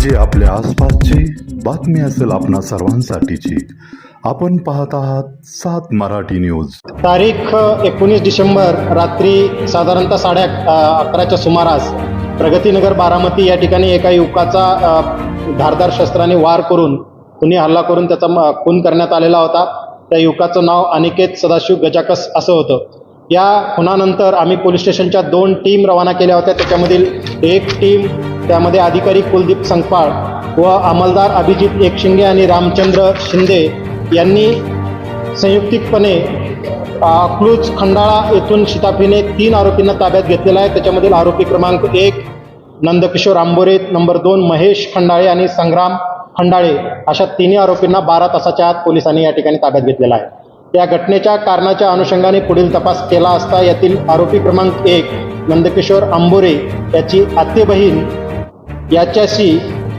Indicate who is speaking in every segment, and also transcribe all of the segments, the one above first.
Speaker 1: जे आपल्या आसपासची बातमी असेल आपणा सर्वांसाठीची. आपण पाहत आहात सात मराठी न्यूज.
Speaker 2: तारीख एकोणीस डिसेंबर रात्री साधारणतः साडे अकराच्या सुमारास प्रगतीनगर बारामती या ठिकाणी एका युवकाचा धारदार शस्त्राने वार करून खुनी हल्ला करून त्याचा म- खून करण्यात आलेला होता. त्या युवकाचं नाव अनिकेत सदाशिव गजाकस असं होतं. या खुनानंतर आम्ही पोलीस स्टेशनच्या दोन टीम रवाना केल्या होत्या. त्याच्यामधील एक टीम त्यामध्ये अधिकारी कुलदीप संकपाळ व अंमलदार अभिजित एकशिंगे आणि रामचंद्र शिंदे यांनी संयुक्तिकपणे क्लूज खंडाळा येथून शिताफीने तीन आरोपींना ताब्यात घेतलेला आहे. त्याच्यामधील आरोपी क्रमांक एक नंदकिशोर आंबोरे नंबर दोन महेश खंडाळे आणि संग्राम खंडाळे अशा तिन्ही आरोपींना बारा तासाच्या आत पोलिसांनी या ठिकाणी ताब्यात घेतलेला आहे. या घटनेच्या कारणाच्या अनुषंगाने पुढील तपास केला असता यातील आरोपी क्रमांक एक नंदकिशोर आंबोरे याची आते बहीण याच्याशी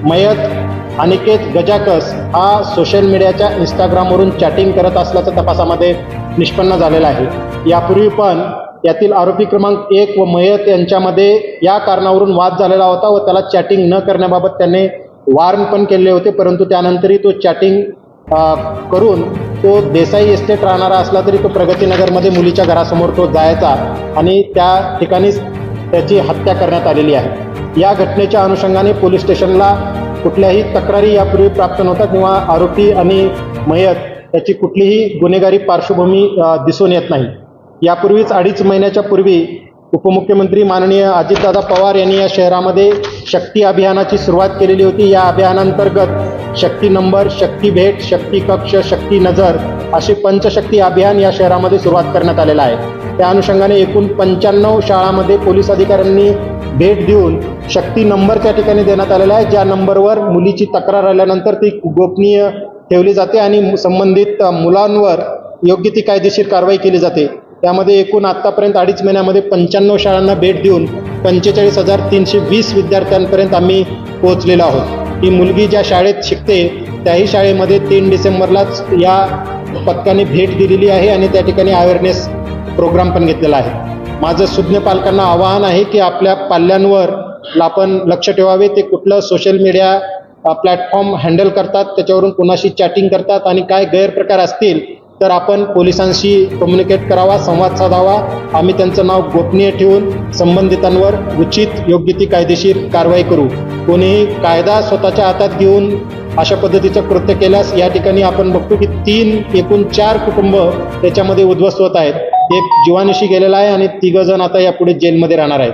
Speaker 2: मयत अनिकेत गजाकस हा सोशल मीडियाच्या इंस्टाग्रामवरून चॅटिंग करत असल्याचं तपासामध्ये निष्पन्न झालेलं आहे. यापूर्वी पण यातील आरोपी क्रमांक एक व मयत यांच्यामध्ये या कारणावरून वाद झालेला होता व त्याला चॅटिंग न करण्याबाबत त्याने वार्न पण केले होते परंतु त्यानंतरही तो चॅटिंग करून तो देसाई एस्टेट राहणारा असला तरी तो प्रगतीनगरमध्ये मुलीच्या घरासमोर तो जायचा आणि त्या ठिकाणीच त्याची हत्या करण्यात आलेली आहे. या घटनेच्या अनुषंगाने पोलीस स्टेशनला कुठल्याही तक्रारी यापूर्वी प्राप्त नव्हत्या किंवा आरोपी आणि मयत याची कुठलीही गुन्हेगारी पार्श्वभूमी दिसून येत नाही. यापूर्वीच अडीच महिन्याच्या पूर्वी उपमुख्यमंत्री माननीय अजितदादा पवार यांनी या शहरामध्ये शक्ती अभियानाची सुरुवात केलेली होती. या अभियानांतर्गत शक्ती नंबर शक्ती भेट शक्ती कक्ष शक्ती नजर असे पंचशक्ती अभियान या शहरामध्ये सुरुवात करण्यात आलेला आहे. त्या अनुषंगाने एकूण पंच्याण्णव शाळामध्ये पोलीस अधिकाऱ्यांनी भेट देऊन शक्ती नंबर त्या ठिकाणी देण्यात आलेला आहे. ज्या नंबरवर मुलीची तक्रार आल्यानंतर ती गोपनीय ठेवली जाते आणि संबंधित मुलांवर योग्य ती कायदेशीर कारवाई केली जाते. त्यामध्ये एकूण आत्तापर्यंत अडीच महिन्यामध्ये पंच्याण्णव शाळांना भेट देऊन पंचेचाळीस हजार तीनशे वीस विद्यार्थ्यांपर्यंत आम्ही पोहोचलेलो आहोत. ही मुलगी ज्या शाळेत शिकते त्याही शाळेमध्ये तीन डिसेंबरलाच या पथकाने भेट दिलेली आहे आणि त्या ठिकाणी अवेअरनेस प्रोग्राम पण घेतलेला आहे. माझं सुज्ञ पालकांना आवाहन आहे की आपल्या पाल्यांवर आपण लक्ष ठेवावे. ते कुठलं सोशल मीडिया प्लॅटफॉर्म हँडल करतात त्याच्यावरून कुणाशी चॅटिंग करतात आणि काय गैरप्रकार असतील तर आपण पोलिसांशी कम्युनिकेट करावा संवाद साधावा. आम्ही त्यांचं नाव गोपनीय ठेवून संबंधितांवर उचित योग्य ती कायदेशीर कारवाई करू. कोणीही कायदा स्वतःच्या हातात घेऊन अशा पद्धतीचं कृत्य केल्यास या ठिकाणी आपण बघतो की तीन एकूण चार कुटुंब त्याच्यामध्ये उद्ध्वस्त होत आहेत. एक जीवानिशी गेलेला आहे आणि तिघ जण आता यापुढे जेलमध्ये राहणार आहेत.